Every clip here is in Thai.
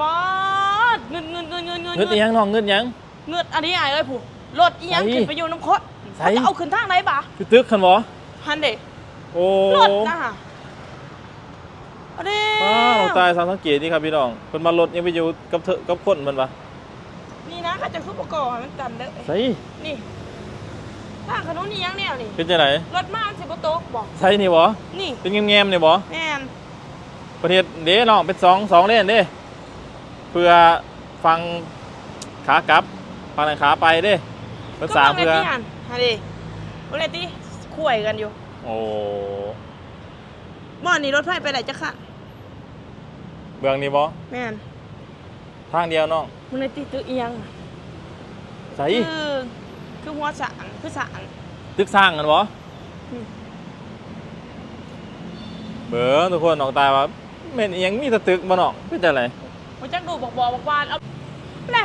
ป๊าดเงินเงินเงินเงินเงินเงินอีหยังน้องเงินหยัง เงินอันนี้ไอ้เอ้ยผู้รถอีหยังไสขึ้นไปอยู่น้ำคดไสเขาจะเอาขึ้นทางไหนบ่คือตึกคันบ่ฮันเด็โอ้รถนะฮะอันนี้ป้าน้องตายสามสังเกตนี่ครับพี่น้องเพิ่นมารถยังไปอยู่กับเธอกับคนมันปะนี่นะเขาจะขึ้นประกอบให้มันกันเด้อใส่นี่ทางขนุนนี่ยังแนวนี่เป็นจังไดรถมาสิบโต๊ะบอกใส่นี่บ่นี่เป็นแงมๆนี่บ่แม่นประเทศเด้น้องเป็นสองสองเลนเด้ เพื่อฟังขากลับฟังทางขาไปเด้เพิ่นสร้างก็เพื่อบิ่งในที่หันฮันเด็บริที่คุยกันอยู่โอ้บ่อนนี้รถไฟไปไหนจะค่ะเบื้องนี้บ่แม่นทางเดียวน้องมันในที่ตึกเอียงใส่คือคือหัวสางคือสางตึกสร้างกันบ่อืมเบิ่งทุกคนน้องตายว่าแม่นอีหยังมีแต่ตึกบ่น้องเป็นจังได มันจักดูบอกบอกบอกวานเอาแน่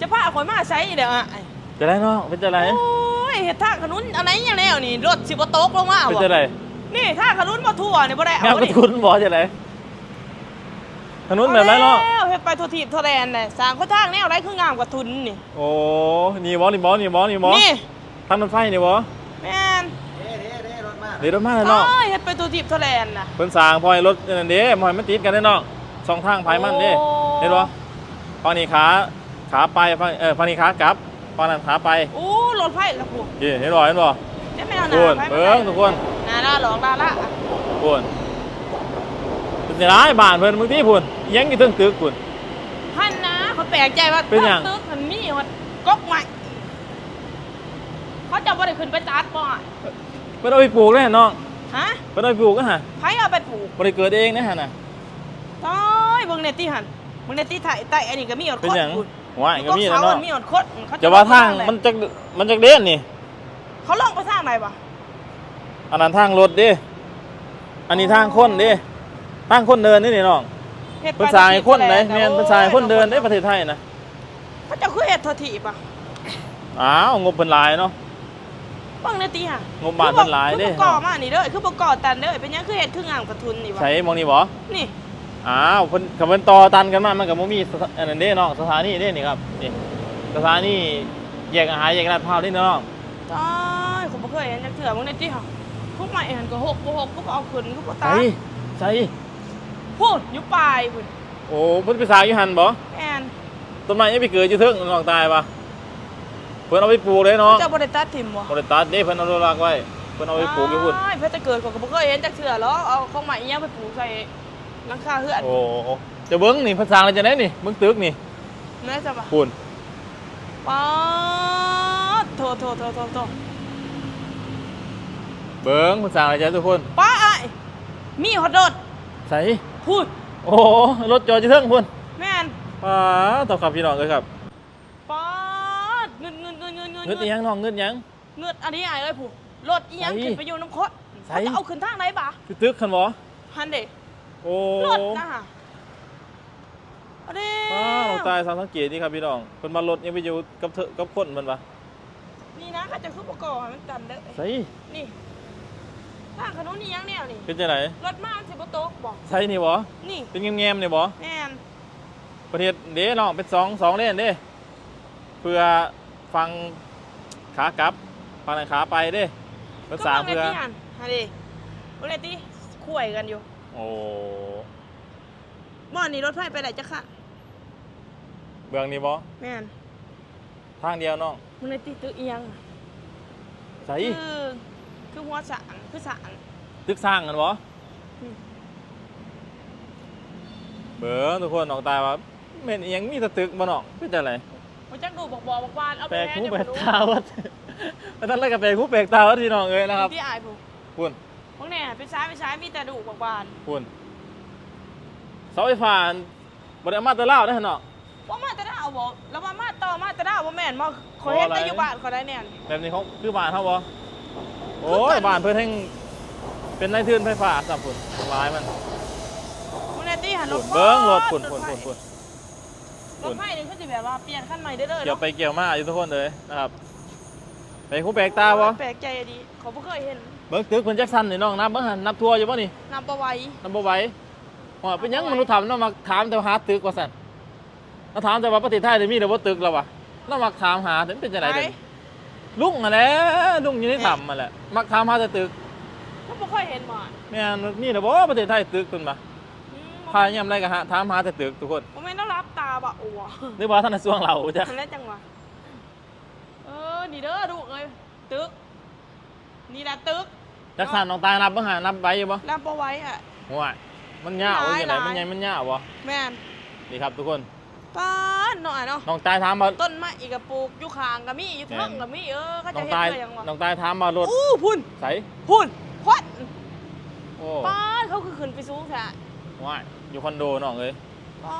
จะพาข่อยมาใช้เดี๋ยวอะจะได้น้องเป็นจังไดโอ้ยเฮ็ดทางขนุนอะไรอย่างแล้วนี่รถสิบ่ตกลงมาเป็นบ่จังไดนี่ทางขนุนบ่ทั่วนี่บ่ได้แมวเอากระนี่ทุนบ่จังไดถนนแบบไรเนาะแล้วเฮ็ดไปทั่วทีบทั่วแดนน่ะสร้างก็ทางแนวไรคืองามกว่าทุนนี่โอ้นี่บ่นี่บ่นี่บ่นี่บ่นี่ทางรถไฟนี่บ่แม่นเด้เด้เด้รถมาเดี๋ยวรถมาแล้วเนาะโอ้ยเฮ็ดไปทั่วทีบทั่วแดนน่ะเพิ่นสร้างพอยรถนั่นเด้พอยมันติดกันเด้เนาะสองทางภายมันเด้โอ้ เห็นบ่ฝั่งนี้ขาขาไปฝั่งเออฝั่งนี้ขากลับฝั่งนั้นขาไปโอ้รถไฟละผู้นี่เห็นบ่เห็นบ่จะไม่เอาหทุน้ากคนไฟเบิ่งทุกคนหน้าละหลอกดาละทุกคนเป็นจังไดบ้านเพิ่นมึงที่พุ่นอิหยังอยู่เทึงตึกพุ่นหันนะเขาแปลกใจว่าเป็นหยังตึกมันมีว่ากกใหม่เขาจะบ่ได้ขึ้นไปตัดบ่อะเพิ่นเอาไปปลูกเลยน้องฮะเพิ่นเอาไปปลูกกันฮะไผเอาไปปลูกบ่ได้เกิดเองนะฮะน่ะต้อยเบิ่งในที่หัน เบิ่งในที่ไทยใต้อันนี้ก็มีอดเป็นคดหยังคุณว่ายก็มีเขาแล้วเนาะมันมีอดคดเขจะว่าทางลมันจะมันจะเด่นนี่ เขาลงไปทางไหนบ่อันนั้นทางรถเด้อันนี้ทางคนเด้ทางคนเดินนี่นี่น้องฮ็ดไปเป็นสายคนไหนที่แม่นโอ้ยเป็นสายคนเดินได้ประเทศไทยนะเขาเจะคือเฮ็ดเทอทีบอะอ้าวงบเพิ่นหลายเนาะ เบิ่งในที่หันงบบ้านเพิ่นหลายเด้ คือบ่ก่อมานี่เด้อคือบ่ก่อตันเด้อเป็นหยังคือเฮ็ดคืองามกระทุนนี่บ่ใช้มองนี่บ่นี่ อ้าวเพิ่นคำเพิ่นต่อตันกันมามันก็บ่มีสถอันนั้นเด้น้องสถานีเด้นี่ครับนี่สถานีแยกอาหารแยกลาดพร้าวนี่น้องต้อยผมบ่เคยเห็นจักเทื่อเบิ่งในที่หันพวกใหม่หันก็หกบ่หกก็บ่เอาขึ้นก็บ่ใส่ตายใส่พูดอยู่ปลายพุ่นโอ้เพิ่นไปสร้างอยู่หั่นบ่แม่นต้นไม้ยังไปเกิดอยู่เทึงน้องตายปะเพิ่นเอาไปปลูกเลยเนาะเจ้าบ่ได้ตัดทิ่มบ่บ่ได้ตัดเด้เพิ่นเอาโลกไว้เพิ่นเอาไปปลูกอยู่พุ่น อ้ายเพิ่นจะเกิดก็บ่เคยเห็นจักเทื่อหรอกเอาของใหม่อีหยังไปปลูกใส่ หลังคาเฮือนโอ้จะเบิ้งนี่ภาษาอะไรจะได้นี่เบิ้งตึกนี่แม่จ้ะบ่ปุ่นป๊าดโทโทโทโทโทเบิ้งภาษาอะไรจะทุกคนป้าอ้ายมีฮอตดอทใส่พูดโอ้รถจอดจะเทิงพุ่นแม่นป้าตอบขับพี่น้องเลยครับป๊าดเงินเงินเงินเงินเงินเงินอีหยังน้องเงินอีหยังเงินอันนี้อ้ายเอ้ยผู้รถอีหยังไสขึ้นไปอยู่น้ำคดไสเขาจะเอาขึ้นทางไหนบ่คือตึกคันบ่ฮันเด้ โอ้รถนะฮะอันนี้ป้าน้องตายสามสังเกตนี่ครับพี่น้องเพิ่นมารถยังไปอยู่กับเธอกับคนมันปะนี่นะเขาจะคือประกอบให้มันกันเด้อใส่นี่ทางขนุนนี่ยังแนวนี่เป็นจังไดรถมาสิบ่ตกบ่ใส่นี่บ่นี่เป็นแงมๆนี่บ่แม่นประเทศเด้น้องเป็นสองสองเลนเด้เพื่อฟังขากลับฟังทางขาไปเด้เพิ่นสร้างก็เพื่อบิ่ในที่หันฮะดิเบิ่งในที่คุยกันอยู่ โอ้บ่อนนี้รถไฟไปไหนจะค่ะเบื้องนี้บ่แม่นทางเดียวน้องมึงในที่ตึกเอียงใส่คือคือหัวสางคือสางตึกสร้างกันบ่อืมเบิ่งทุกคนน้องตายว่าแม่นอีหยังมีแต่ตึกบ่น้องเป็นจังไดมันจักดูบอกบอกบอกวานเอาไปแปลกแม่หูจะแปลบ่กรู้ตาว่าว่าท่านแล้วก็แปลกหูแปลกตาว่าพี่น้องเอ้ยนะครับที่อายผู้คุณ พวกเนี่ยไปซ้ายไปซ้ายมีแต่ดูบอกวานคุณเสาไฟฟ้าบ่ได้เอามาแตะลาวเด้อเนาะ ว่ามาแต่ดาวบอกแล้วมามาต่อมาแต่ดาวว่าแม่นมาขอเห็นบ่อะไรแต่อยู่บ้านเขาได้แน่นแบบนี้เขาคือบ้านเฮาบ่โอ้ยบ้านเพิ่นแห่งเป็นนายทุนไฟฟ้าสับพุ่นหลายมันมึงในที่หันรพุ่ถนเบิ่งรถพุ่นรพุ่นไฟพุ่นพุ่นรถไฟนี่คือจะแบบว่าเปลี่ยนขั้นใหม่เด้อเด้อเกี่ยวไปเกี่ยวมาอยู่ทุกคนเลยนะครับแปลกหูแปลกตาบ่แปลกใจอะดีเขาบ่เคยเห็น เบิ่งตึกเพิ่นจักสันนี่น้องนับเบิ่งหั่นนับทั่วอยู่บ่นี่นำประไว้นับบ่ไหวว่าเป็นหยังมนุษย์ทำเนาะมาถามแต่หาตึกว่าซั่นเราถามแต่ว่าประเทศไทยได้มีแต่ว่าตึกแล้ววะเรามักถามหาถึงเป็นจังไดเด้อลุงมาแหล้วลุงอยู่ในถ้ำมาแหละมักถามหาแต่ตึกก็บ่ค่อยเห็นหมอนแม่นนี่นะบ่ประเทศไทยตึกเพิ่นมาอืมพายามไรก็หาถามหาแต่ตึกทุกคนบ่แม่นต้องรับตาบะอัวหรือว่าท่านในส่วงเราจ้ะมันได้จังหวะเออนี่เด้อลูกเอ้ยตึก นี่แหละตึกจักสันน้องตายนับบ่หานับไว้อยู่บ่รับเอาไว้อะห่วยมันยาวหลายจังไดหลายมันใหญ่มันยาวบ่แม่นนี่ครับทุกคนป้าดหน่อยเนาะน้องตายถามว่าต้นไม้อีกกระปลูกอยู่ข้างก็มีอยู่เทิงก็มีเออเขาน้จะองเฮ็ดตายไว้หยังวะน้องตายถามว่ารถอู้พุ่นใสพุ่นควันโอ้ป้าดเขาคือขึ้นไปสูงแท้ห่วยอยู่คอนโดน้องเอ้ยป้า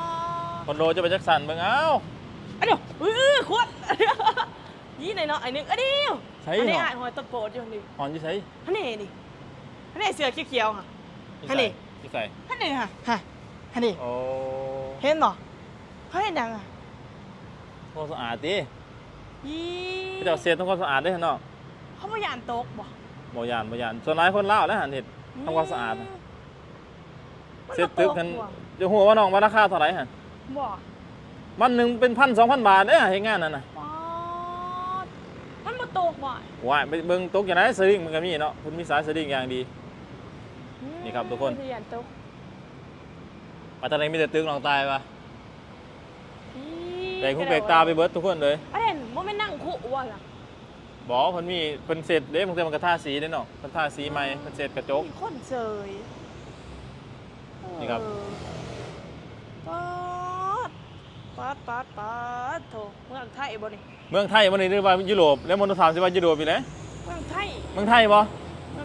ดคอนโดจะไปจักสันเบิ่งเอ้าอันเดียวเออควัน ยี่ไหนเนาะไอ้นึงอันเดียวใช่อันนี้เนาะอ่านหัวตะโปดอยู่นี่หอนอยู่ไสอันนี้นี่อันนี้เสือเขียวๆค่ะ อันนี้ อยู่ไสอันนี้ค่ะฮะอันนี้โอ้เห็นเหรอเขาเห็นยังอะความสะอาดติยี่เขาเจ้าเสียทำความสะอาดเด้อน้องเขาไม่ยานตกบ่บ่ยานบ่ยานส่วนหลายคนลาวแล้วหันเฮ็ด ทำความสะอาดน่ะเสร็จตึกกันบ่จะหัวว่าน้องว่าราคาเท่าไหร่หั่นบ่วันหนึงเป็นพันสองพันบาทเด้อเฮ็ดงานนั่นน่ะป๊าดมันมา ตกบ่ว้ายไปเบิ่งตกอย่างไรสลิงมันก็มีเนาะคุณมีสายสลิงอย่างดีอืมนี่ครับทุกคนไม่ยานตกปัตตานีมีแต่ตึกหนองตายวะอีแบกหูแบกตาไปเบิดทุกคนเลยอันนี้บ่แม่นนั่งคุว่ะล่ะบอกว่าเพิ่นมีเพิ่นเสร็จเด้บางทีมันก็ทาสีเด้เนาะเพิ่นทาสีใหม่เพิ่นเสร็จกระจกมีคนเสยนี่ครับเออ ป๊าดป๊าดป๊าดป๊าดโถเมืองไทยบ่นี่เมืองไทยมันนี่หรือว่ายุโรปแล้วมนุษย์ถามสิว่ายุโรปอีแหละเมืองไทยเมืองไทยบ่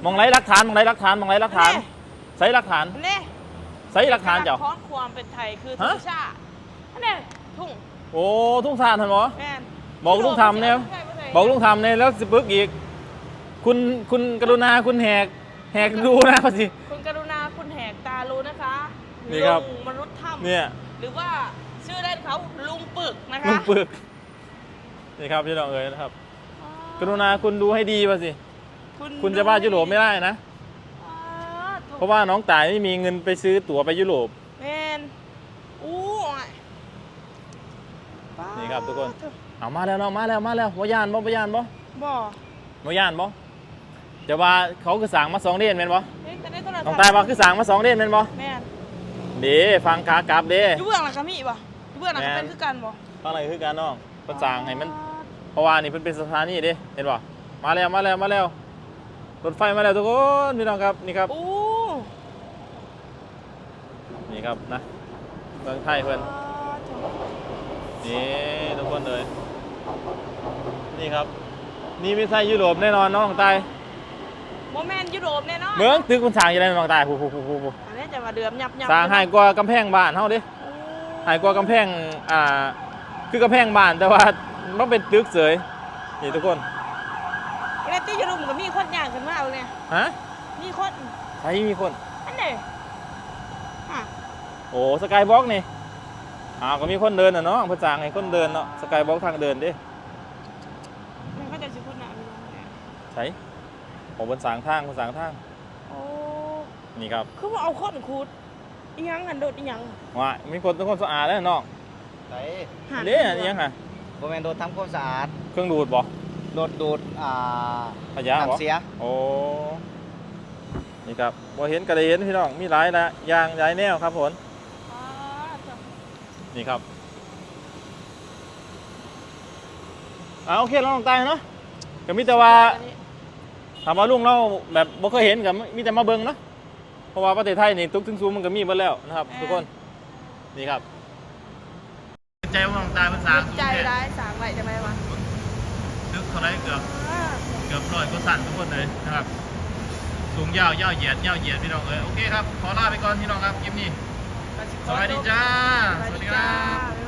มองไรหลักฐานมองไรหลักฐานมองไรหลักฐานแน่ใส่หลักฐานอันนี้ใส่หลักฐานเจ้าคอนความเป็นไทยคือฮะทุ่งชาอันนี้ทุ่งโอ้ทุ่งทานท่านบ่แม่นบอกลุงทำเนี่ยบอกลุงทำเนี่ยแล้วสิปึกอีก คุณคุณกรุณาคุณแหกแหกดูนะพอสิคุณกรุณาคุณแหกตารู้นะคะนี่ครับลุงมนุษย์ถ้ำเนี่ยหรือว่า ชื่อเล่นเขาลุงปึกนะคะลุงปึกนี่ครับพี่น้องเอ๋ยนะครับอ๋อกรุณาคุณดูให้ดีป่ะสิ คุณคุณจะบ้ายุโรปไม่ได้นะอ๋อถูกเพราะว่าน้องตายไม่มีเงินไปซื้อตั๋วไปยุโรปแมนอู้อะป๊าดนี่ครับทุกคน เอามาแล้วน้องมาแล้วมาแล้ววายานบ่วายานบ่บ่วายานบ่จะว่าเขาคือสั่งมาสองเดือนแม่นบ่เฮ้ยแต่ในโทรศัพท์น้องตายว่าคือสั่งมาสองเดือนแม่นบ่แม่นเด้ฟังขากลับเด้อยู่เบื้องหลังก็มีบ่อยู่ เบื้องหลังก็แม่นเป็นคือกันบ่ฟังอะไรคือการน้องเพิ่นสั่งให้มันเพราะว่านี่เพิ่นเป็นสถานีเด้เห็นบ่มาแล้วมาแล้วมาแล้วรถไฟมาแล้วทุกคนพี่น้องครับนี่ครับอู้นี่ครับนะเมืองไทยเพิ่นนี่ทุกคนเลยนี่ครับ นี่ไม่ใช่ยุโรปแน่นอนน้องตายโมแมนยุโรปแน่นอนเมืองตึกคุณสร้างยังไงน้องตายผู้ผู้ผู้ผู้อันนี้จะมาเดือมยับยับสร้างให้กว่ากำแพงบ้านเฮาเดิ โอ้ให้กว่ากำแพงอ่าคือกำแพงบ้านแต่ว่ามันเป็นตึกเสยนี่ทุกคนเวลาที่ยุโรปมันก็มีคนย่างกันมาเอาเนี่ยฮะมีคนใครมีคนอันไหนอะโอ้สกายบล็อกนี่อ้าวก็มีคนเดินน่ะเนาะเพื่อสร้างให้คนเดินเนาะสกายบล็อกทางเดินเดิมันก็จะสิคนหนาพี่น้องเนี่ยใช่ผมบนสร้างทางบนสร้างทางโอ้นี่ครับคือว่าเอาคนคูด อีหยังกันโดดอีหยังว่ามีคนทุกคนสะอาดแล้วน้องไหนหันเด้อันนี้ยังฮะบริเวณโดนทำความสะอาดเครื่องดูดบ่โดนดูดอ่าขยะบ่น้ำเสียโอ้นี่ครับบ่เห็นก็ได้เห็นพี่น้องมีหลายละอย่างหลายแนวครับผมอ่าจ้ะนี่ครับอ่าโอเคเราลองตายเนาะก็มีแต่ว่าอันนี้ถามว่าลุงเราแบบบ่เคยเห็นกับมีแต่มาเบิ่งเนาะ เพราะว่าประเทศไทยนี่ทุกถึงซูมมันก็มีเบิดแล้วนะครับ ทุกคนนี่ครับใจว่าลองตายภาษาใจร้ายสามไหวจะไหมวะลึกเท่าไรเกือบอ่าเกือบร้อยกว่าสั่นทุกคนเลยนะครับ สูงยาวยาวเหยียดยาวเหยียดพี่น้องเอ้ยโอเคครับ ขอลาไปก่อนพี่น้องครับคลิปนี้สวัสดีจ้าสวัสดีจ้า